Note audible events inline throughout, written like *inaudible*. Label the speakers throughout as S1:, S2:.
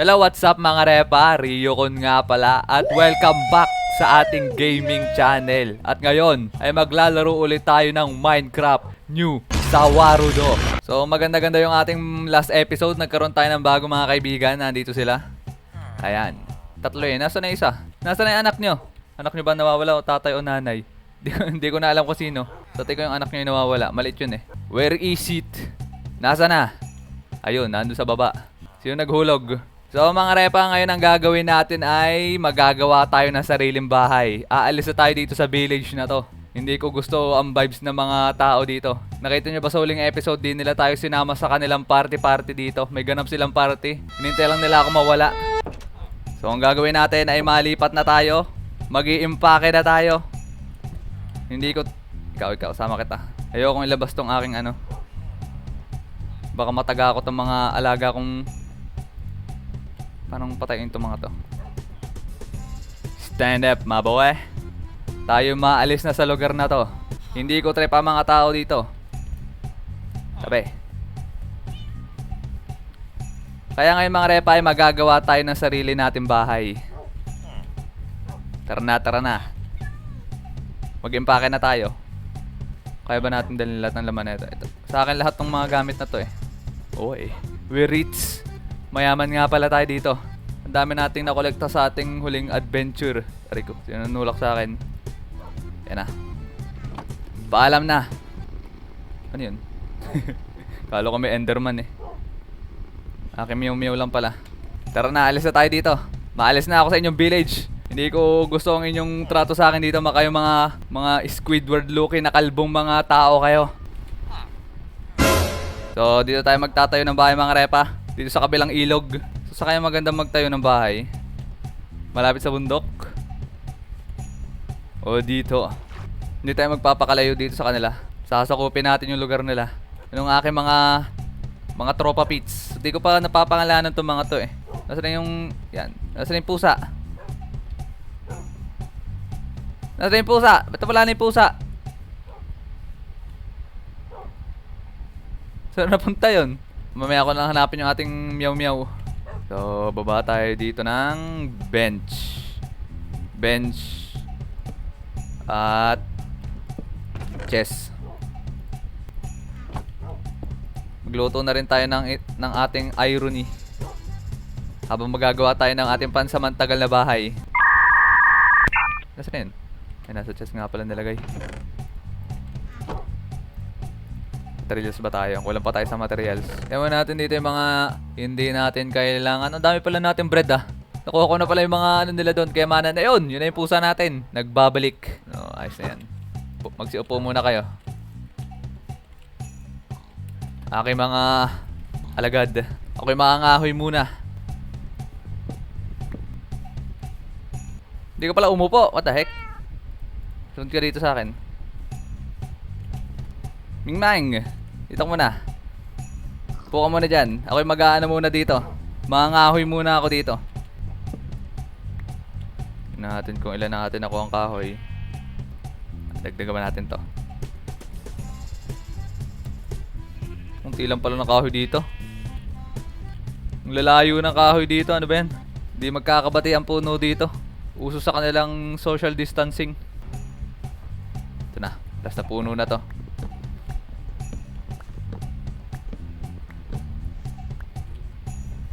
S1: Hello, what's up mga repa? Ryokon nga pala at welcome back sa ating gaming channel. At ngayon ay maglalaro ulit tayo ng Minecraft New Sawarudo. So maganda-ganda yung ating last episode. Nagkaroon tayo ng bago mga kaibigan. Nandito sila. Ayan. Tatlo yun. Nasaan na isa? Nasaan na yung anak nyo? Anak nyo ba nawawala o tatay o nanay? *laughs* Hindi ko na alam kung sino. Tatay ko yung anak nyo yung nawawala. Malit yun eh. Where is it? Nasa na? Ayun, nandun sa baba. Sino naghulog? So mga repa, ngayon ang gagawin natin ay magagawa tayo ng sariling bahay. Aalis na tayo dito sa village na to. Hindi ko gusto ang vibes ng mga tao dito. Nakita nyo ba sa huling episode, di nila tayo sinama sa kanilang party-party dito. May ganap silang party. Hinintay lang nila ako mawala. So ang gagawin natin ay malipat na tayo. mag impake na tayo. Hindi ko... Ikaw, ikaw, sama kita. Ayokong ilabas tong aking ano. Baka mataga ako tong mga alaga kong... Parang patayin tong mga to. Stand up, my boy. Tayo maalis na sa lugar na to. Hindi ko trip ang mga tao dito. Sabi. Kaya ngayon mga repa ay magagawa tayo ng sarili nating bahay. Tara na, tara na. Mag-impake na tayo. Kaya ba natin dalhin lahat ng laman na ito? Sa akin lahat ng mga gamit na to eh. Oo eh. We rich. Mayaman nga pala tayo dito. Ang dami nating nakolekta sa ating huling adventure. Rico, sino nanulak sa akin? Yan na. Paalam na. Ano yun? *laughs* Kalo ko may Enderman eh. Aking meow meow lang pala. Tara na, alis na tayo dito. Maalis na ako sa inyong village. Hindi ko gusto ang inyong trato sa akin dito mga kayo mga mga Squidward looking na kalbong mga tao kayo. So, dito tayo magtatayo ng bahay mga repa. Dito sa kabilang ilog. So, sa kaya maganda magtayo ng bahay? Malapit sa bundok? O dito? Hindi tayo magpapakalayo dito sa kanila. Sasakupin natin yung lugar nila. Yung aking mga mga tropa pits. Hindi ko pa napapangalanan tong mga to eh. Nasaan na yung yan? Nasaan na yung pusa? Nasaan na yung pusa? Ba't wala na yung pusa? Saan napunta yun? Mamaya ko lang hanapin yung ating meow meow. So, baba tayo dito ng bench. Bench. At chest. Magluto na rin tayo ng, ng ating irony. Habang magagawa tayo ng ating pansamantagal na bahay. Nasaan na yun? Ay, nasa chest nga pala nilagay. Materials ba tayo? Kulang pa tayo sa materials. Ewan natin dito yung mga hindi natin kailangan. Ang dami pala natin bread ah. Nakuha ko na pala yung mga ano nila doon. Kaya manan na yun. Yun na yung pusa natin. Nagbabalik. No, ayos na yan. Magsiupo muna kayo. Aking mga alagad. Ako'y mga ngahoy muna. Hindi ka pala umupo. What the heck? Sunod ka dito sa akin. Ming Mang, dito ka muna. Upo ka muna dyan. Ako'y mag-aano muna dito. Mga ngahoy muna ako dito. Natin kung ilan natin ako ang kahoy. Dagdagan natin to? Kunti lang pala ng kahoy dito. Ang lalayo ng kahoy dito, ano ba yan? Hindi magkakabati ang puno dito. Uso sa kanilang social distancing. Ito na, last na puno na to.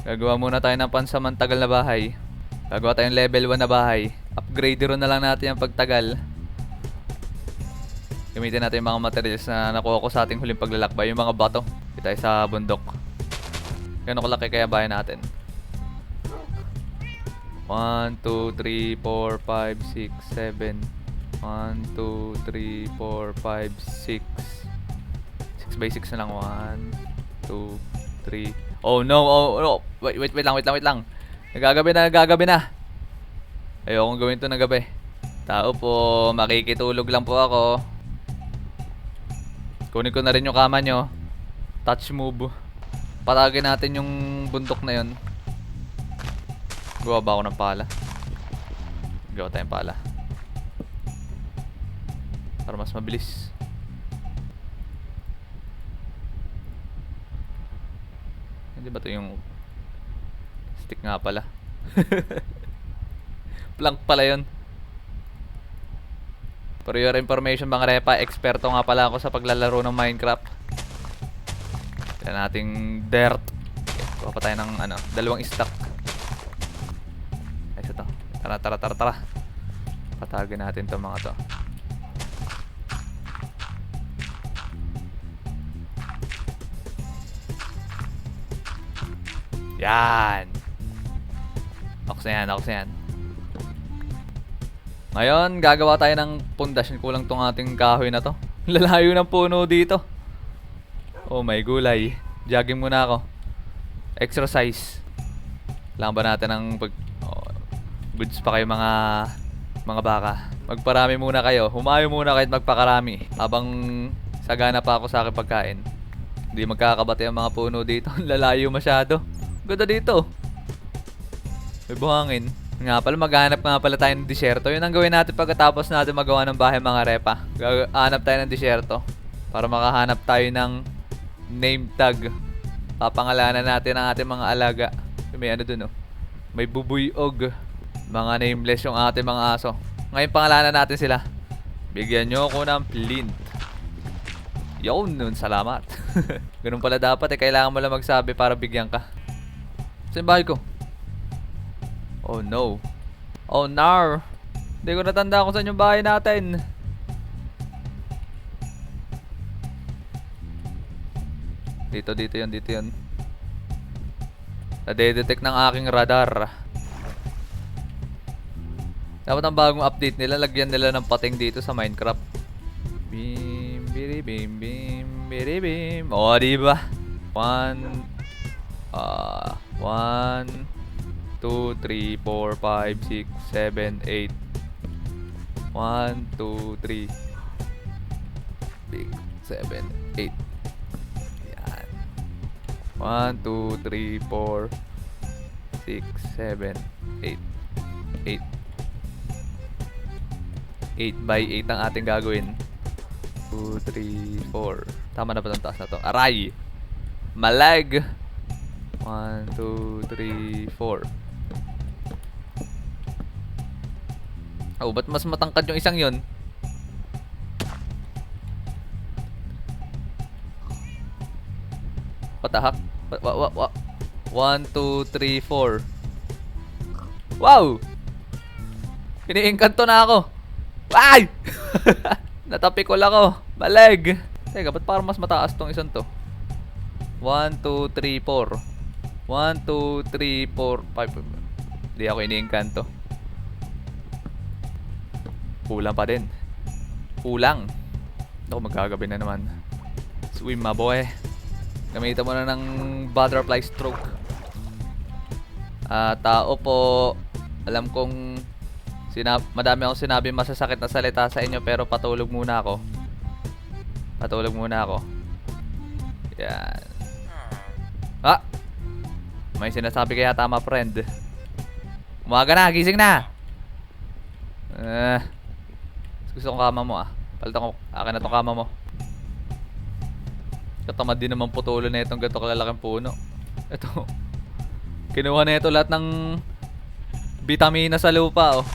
S1: Gagawa muna tayo ng pansamantagal na bahay. Gagawa tayong level 1 na bahay. Upgrade na lang natin yung pagtagal. Gamitin natin yung mga materials na nakuha ko sa ating huling paglalakbay. Yung mga bato. Dito sa bundok. Gano'n kalaki kaya bahay natin? 1, 2, 3, 4, 5, 6, 7 1, 2, 3, 4, 5, 6 6 by 6 na lang 1, 2, 3 Oh no, oh no. Wait, wait, wait lang, wait lang, wait lang. Nagagabi na, nagagabi na. Ayokong gawin to ng gabi. Tao po, makikitulog lang po ako. Kunin ko na rin yung kama nyo. Touch move. Patagin natin yung bundok na yon Gawa ba ako ng pala? Gawa tayong pala. Para mas mabilis. Hindi ba ito yung stick nga pala. *laughs* Plank pala yun. For your information mga repa, eksperto nga pala ako sa paglalaro ng Minecraft. Yan nating dirt. Kuha pa tayo ng ano, dalawang stack. Ay, ito. Tara, tara, tara, tara. Patagin natin to mga to. Yan. Ox na yan, ox na yan. Ngayon, gagawa tayo ng pundasyon. Kulang tong ating kahoy na to. *laughs* Lalayo ng puno dito. Oh my gulay. Jogging muna ako. Exercise. Kailangan ba natin ng pag... Oh, goods pa kayo mga... Mga baka. Magparami muna kayo. Humayo muna kahit magpakarami. Habang sagana pa ako sa aking pagkain. Hindi magkakabati ang mga puno dito. *laughs* Lalayo masyado. Ganda dito. May buhangin. Nga pala, maghanap nga pala tayo ng disyerto. Yun ang gawin natin pagkatapos natin magawa ng bahay mga repa. Gahanap tayo ng disyerto. Para makahanap tayo ng name tag. Papangalanan natin ang ating mga alaga. May ano dun oh. May bubuyog. Mga nameless yung ating mga aso. Ngayon pangalanan natin sila. Bigyan nyo ako ng flint. Yun, nun, salamat. *laughs* Ganun pala dapat eh. Kailangan mo lang magsabi para bigyan ka. Saan bahay ko? Oh no. Oh no. Hindi ko natanda kung saan yung bahay natin. Dito, dito yun, dito yun. Nade-detect ng aking radar. Dapat ang bagong update nila, lagyan nila ng pating dito sa Minecraft. Bim, biri, bim, bim, biri, bim. O, diba? One, ah, one, 2, 3, 4, 5, 6, 7, 8 1, 2, 3 7, 8 Yan. 1, 2, 3, 4 6, 7, 8 8 8 by 8 ang ating gagawin. 2, 3, 4 Tama na ba itong taas na to? Aray! Malag! 1, 2, 3, 4 Oh, ba't mas matangkad yung isang yon? Heck? Wa, wa, wa, One, two, three, four. Wow! Iniingkanto na ako. Ay! *laughs* Natapikol ako. Baleg! Teka, ba't parang mas mataas tong isang to? 1, 2, 3, 4. 1, 2, 3, 4, 5. Hindi ako iniingkanto. Kulang pa din. Kulang. Ako magkagabi na naman. Swim ma boy. Gamitan mo na ng butterfly stroke. Ah, tao po. Alam kong sinab madami akong sinabi masasakit na salita sa inyo pero patulog muna ako. Patulog muna ako. Yan. May sinasabi kaya tama friend. Umaga na, gising na. Eh. Gusto kong kama mo ah. Palitan ko. Akin na tong kama mo. Katamad din naman putulon na itong ganito kalalaking puno. Ito. Kinuha na ito lahat ng vitamina sa lupa oh.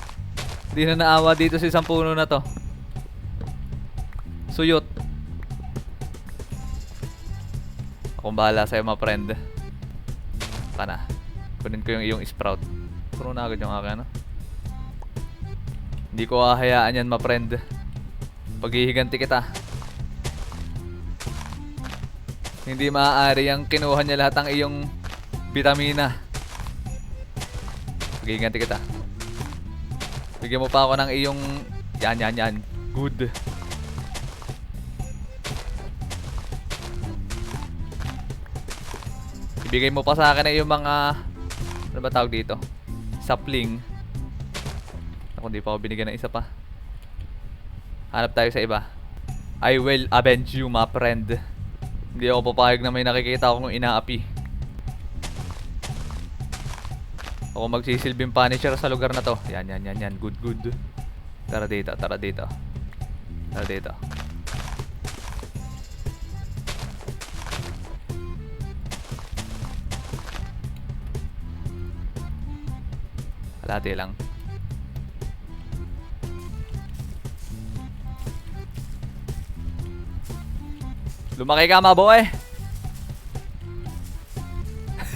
S1: Hindi na naawa dito sa isang puno na to. Suyot. Akong bahala sa'yo mga friend. Kana. Kunin ko yung iyong sprout. Puno na agad yung akin ano. Hindi ko hahayaan yan, ma-friend. Paghihiganti kita. Hindi maaari ang kinuha niya lahat ng iyong vitamina. Paghihiganti kita. Bigyan mo pa ako ng iyong... Yan, yan, yan. Good. Ibigay mo pa sa akin na yung mga... Ano ba tawag dito? Sapling. Ako hindi pa ako binigyan ng isa pa. Hanap tayo sa iba. I will avenge you, my friend. Hindi ako papayag na may nakikita akong inaapi. Ako magsisilbing punisher sa lugar na to. Yan, yan, yan, yan. Good, good. Tara dito, tara dito. Tara dito. Kalahati lang. Lumaki ka, mga boy!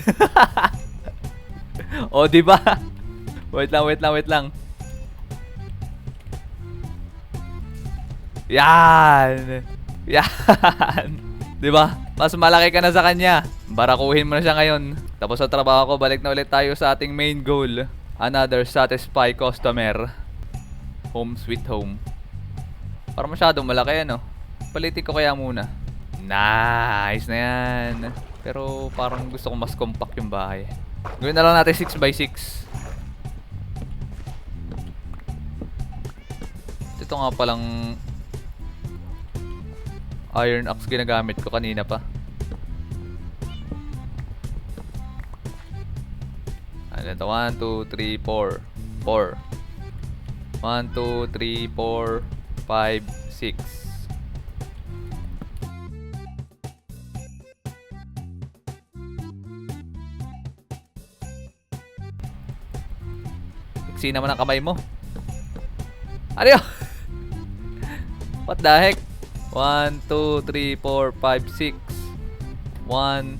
S1: *laughs* o, di ba? Wait lang, wait lang, wait lang. Yan! Yan! Di ba? Mas malaki ka na sa kanya. Barakuhin mo na siya ngayon. Tapos sa trabaho ko, balik na ulit tayo sa ating main goal. Another satisfy customer. Home sweet home. Parang masyadong malaki ano. Palitin ko kaya muna. Nice na yan. Pero parang gusto ko mas compact yung bahay. Gawin na lang natin 6x6. Ito nga palang iron axe ginagamit ko kanina pa. Ano ito? 1, 2, 3, 4. 4. 1, 2, 3, 4, 5, 6. Iksi naman ang kamay mo. Ano yun? *laughs* What the heck? 1, 2, 3, 4, 5, 6. 1,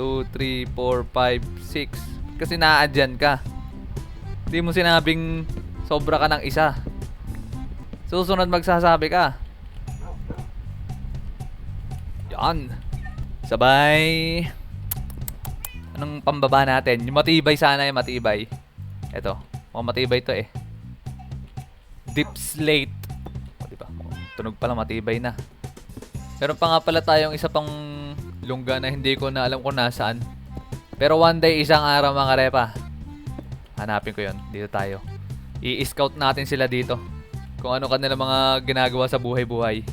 S1: 2, 3, 4, 5, 6. Kasi naadyan ka. Hindi mo sinabing sobra ka ng isa. Susunod magsasabi ka. Yan. Sabay. Anong pambaba natin? Yung matibay sana yung matibay. Ito. Mukhang matibay to eh. Deep slate. O, diba? Tunog pala matibay na. Meron pa nga pala tayong isa pang lungga na hindi ko na alam kung nasaan. Pero one day, isang araw mga repa. Hanapin ko yon Dito tayo. I-scout natin sila dito. Kung ano kanila mga ginagawa sa buhay-buhay.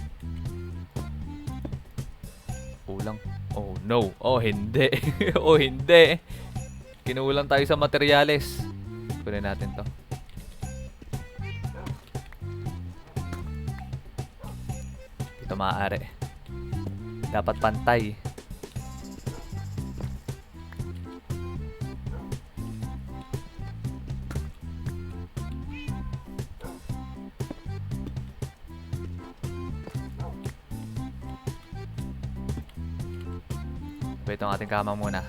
S1: Kulang. Oh no. Oh hindi. *laughs* oh hindi. Kinulang tayo sa materyales. Kunin natin to. Dito maaari. Dapat pantay. Ang ating kama muna.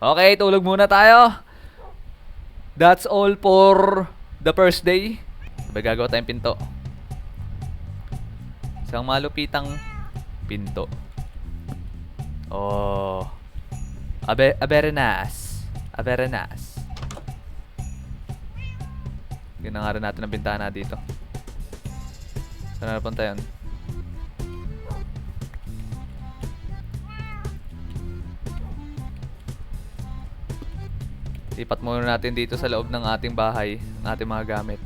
S1: Okay, tulog muna tayo. That's all for the first day. Sabay gagawa tayong pinto. Isang malupitang pinto. Oh. Abe, aberenas. Aberenas. Ginangaran natin ang bintana dito. Saan na punta yun? Lipat muna natin dito sa loob ng ating bahay, ng ating mga gamit.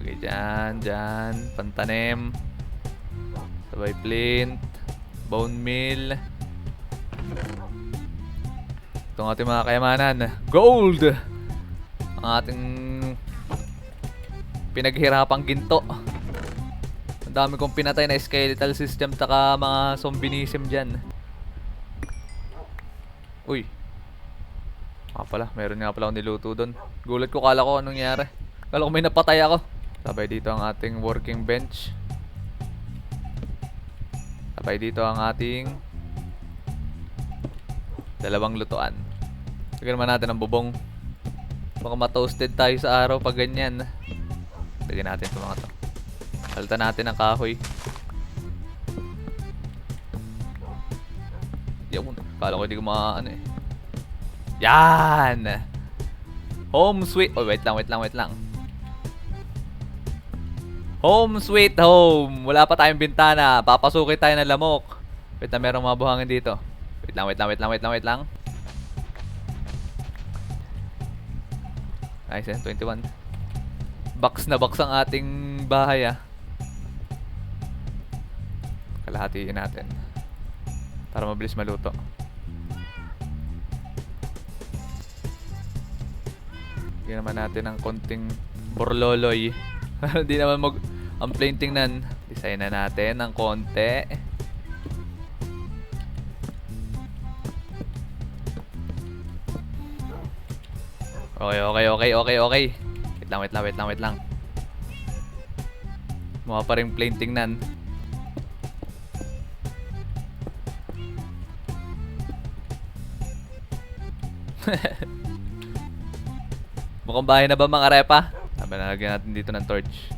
S1: Okay, dyan, dyan, pantanim, sabay flint, bone meal. Itong ating mga kayamanan, gold! Ang ating pinaghirapang ginto. Ang dami kong pinatay na skeletal system taka mga zombinism dyan. Uy, Ah pala, meron nga pala akong niluto doon. Gulat ko, kala ko anong nangyari. Kala ko may napatay ako. Sabay dito ang ating working bench. Sabay dito ang ating dalawang lutuan. Lagyan naman natin ang bubong. Baka ma-toasted tayo sa araw pag ganyan. Lagyan natin ito mga to. Salta natin ang kahoy. Yun. Kala ko hindi ko ma ano eh. Yan! Home sweet... Oh, wait lang, wait lang, wait lang. Home sweet home! Wala pa tayong bintana. Papasukin tayo ng lamok. Wait na, merong mga buhangin dito. Wait lang, wait lang, wait lang, wait lang, wait lang. Nice, eh, 21. Box na box ang ating bahay, ah. Kalahatiin natin. Para mabilis maluto. Lagyan naman natin ng konting borloloy. *laughs* Hindi naman mag... Ang plain tingnan. Design na natin ng konti. Okay, okay, okay, okay, okay. Wait lang, wait lang, wait lang, wait lang. Mukha pa rin plain tingnan. *laughs* Mukhang bahay na ba mga repa? Sabi na lagyan natin dito ng torch.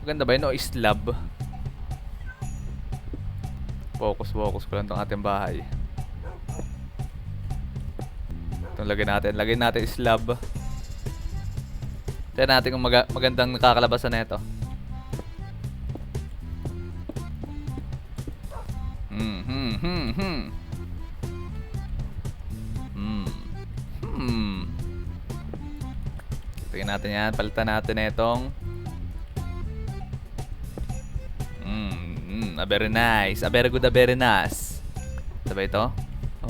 S1: Maganda ba yun o slab? Focus, focus ko lang tong ating bahay. Itong lagyan natin. Lagyan natin slab. Tignan natin kung maga- magandang nakakalabasan na ito. Natin yan. Palitan natin na itong Mm, mm, a very nice. A very good, a very nice. Ba ito?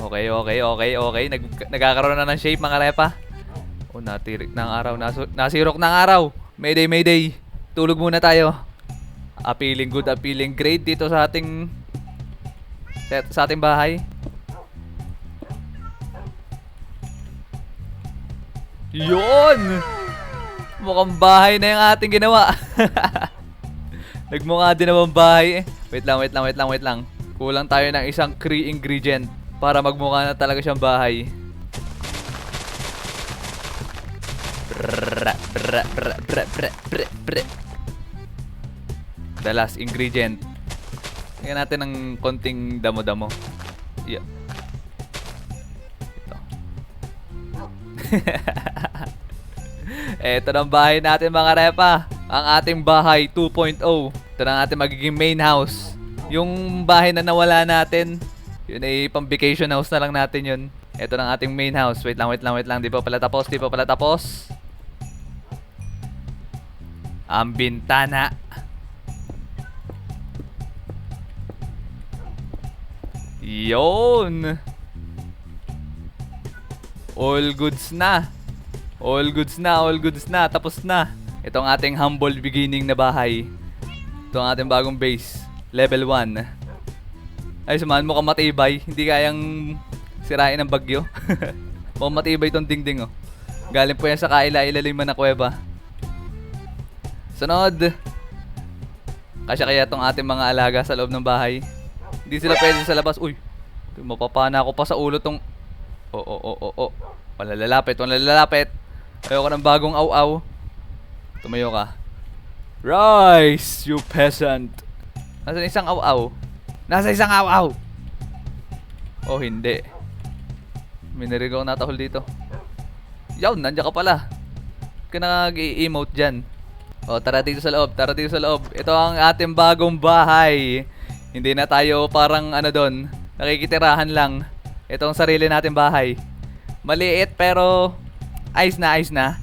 S1: Okay, okay, okay, okay. Nag nagkakaroon na ng shape mga repa. Oh, natirik ng araw. Nasu nasirok ng araw. Mayday, mayday. Tulog muna tayo. Appealing good, appealing great dito sa ating sa, ating bahay. Yun! Mukhang bahay na yung ating ginawa. *laughs* Nagmukha din naman bahay eh. Wait lang, wait lang, wait lang, wait lang. Kulang tayo ng isang key ingredient para magmukha na talaga siyang bahay. Brrrra, brrrra, brrrra, brrrra, brrrra, brrrra. The last ingredient. Tingnan natin ng konting damo-damo. Yeah. Ito. *laughs* Ito ng bahay natin mga repa. Ang ating bahay 2.0. Ito na ating magiging main house. Yung bahay na nawala natin, yun ay pang vacation house na lang natin yun. Ito ang ating main house. Wait lang, wait lang, wait lang. Di pa pala tapos, di pa pala tapos. Ang bintana. Yon. All goods na. All goods na, all goods na. Tapos na. Ito ang ating humble beginning na bahay. Ito ang ating bagong base. Level 1. Ay, samahan mo ka matibay. Hindi kayang sirain ng bagyo. *laughs* Mukhang matibay itong dingding, oh. Galing po yan sa kaila-ilaliman na kuweba. Sunod. Kasya kaya itong ating mga alaga sa loob ng bahay. Hindi sila pwede sa labas. Uy, mapapana ako pa sa ulo tong... Oo, oo, oo, oo. Wala lalapit, wala lalapit. Ayoko ng bagong aw-aw. Tumayo ka. Rice, you peasant. Nasa isang aw-aw. Nasa isang aw-aw. Oh, hindi. Minirigo ako natahol dito. Yaw, nandiyan ka pala. Ba't ka nag-i-emote dyan? O, tara dito sa loob, tara dito sa loob. Ito ang ating bagong bahay. Hindi na tayo parang ano doon, nakikitirahan lang. Ito ang sarili nating bahay. Maliit pero ayos na, ayos na.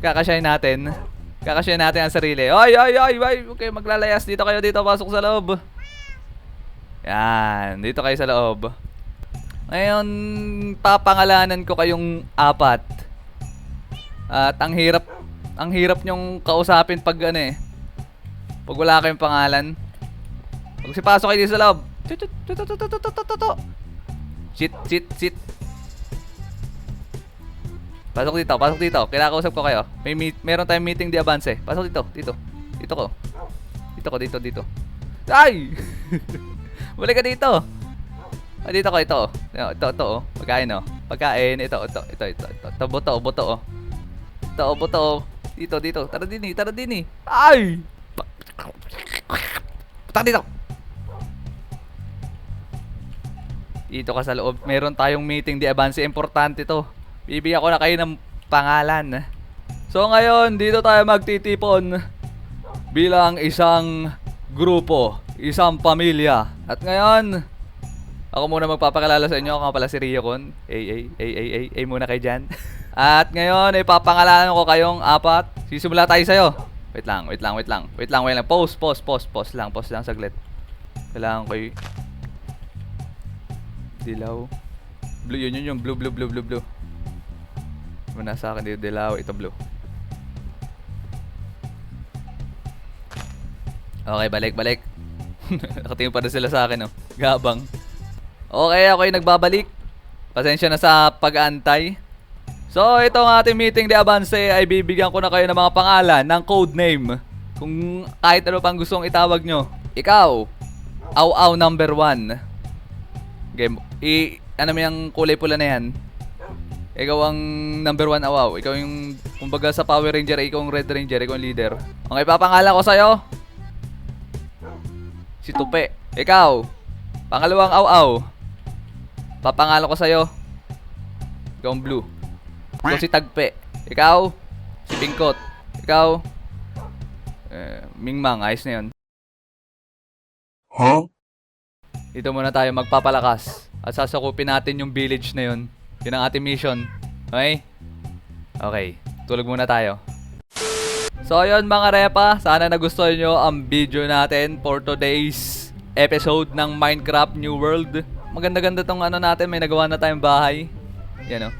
S1: Kakasyahin natin. Kakasyahin natin ang sarili. Ay, ay, ay, ay. Okay, maglalayas. Dito kayo, dito. Pasok sa loob. Yan. Dito kayo sa loob. Ngayon, papangalanan ko kayong apat. At ang hirap, ang hirap nyong kausapin pag ano eh. Pag wala kayong pangalan. Pag sipasok kayo dito sa loob. Tut, tut, tut, tut, tut, tut, tut, tut. Sit, sit, sit. Pasok dito, pasok dito. Kinakausap ko kayo. May meet, meron tayong meeting di avance. Pasok dito, dito. Dito ko. Dito ko, dito, dito. Ay! *laughs* Balik ka dito. Ah, dito ko, ito. oh. Ito, ito, ito, oh. Pagkain, oh. Pagkain, ito, ito, ito, ito, ito. Ito, buto, oh, buto, oh. Ito, oh, buto, oh. Dito, dito. Tara din, eh, tara din, eh. Ay! Putak dito. Dito ka sa loob. Meron tayong meeting di avance. Importante to. Bibigyan ko na kayo ng pangalan. So ngayon, dito tayo magtitipon bilang isang grupo, isang pamilya. At ngayon, ako muna magpapakilala sa inyo. Ako nga pala si Rio Con. Ay, ay, ay, ay, ay, ay muna kay dyan. *laughs* At ngayon, ipapangalanan ko kayong apat. Sisimula tayo sa'yo. Wait lang, wait lang, wait lang. Wait lang, wait lang. Pause, pause, pause, pause lang. Pause lang saglit. Kailangan ko y- Dilaw. Blue, yun yun yung blue, blue, blue, blue, blue. Muna sa akin dito, dilaw. Ito blue. Okay, balik, balik. *laughs* Nakatingin pa rin sila sa akin, oh. Gabang. Okay, ako yung nagbabalik. Pasensya na sa pag-aantay. So, ito ang ating meeting de avance ay bibigyan ko na kayo ng mga pangalan ng code name. Kung kahit ano pang gustong itawag nyo. Ikaw, Aw-aw number one. Game. I, ano mo yung kulay pula na yan? Ikaw ang number one awaw. Ikaw yung, kumbaga sa Power Ranger, ikaw ang Red Ranger, ikaw ang leader. Okay, papangalan ko sa'yo. Si Tupe. Ikaw, pangalawang aw-aw. Papangalan ko sa'yo. Ikaw ang blue. Ikaw si Tagpe. Ikaw, si Pingkot. Ikaw, eh, Mingmang. Ayos na yun. Dito muna tayo magpapalakas. At sasakupin natin yung village na yun. Yun ang ating mission. Okay? Okay. Tulog muna tayo. So ayun mga repa, sana nagustuhan nyo ang video natin for today's episode ng Minecraft New World. Maganda-ganda tong ano natin, may nagawa na tayong bahay. Yan o.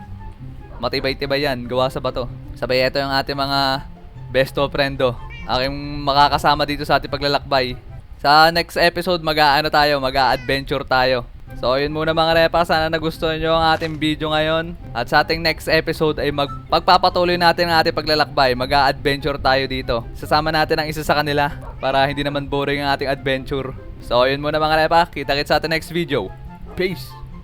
S1: Matibay-tibay yan, gawa sa bato. Sabay ito yung ating mga besto friendo. Aking makakasama dito sa ating paglalakbay. Sa next episode, mag-aano tayo, mag-adventure tayo. So, yun muna mga repa. Sana nagustuhan nyo ang ating video ngayon. At sa ating next episode ay mag pagpapatuloy natin ang ating paglalakbay. Mag-adventure tayo dito. Sasama natin ang isa sa kanila para hindi naman boring ang ating adventure. So, yun muna mga repa. Kita-kits sa ating next video. Peace!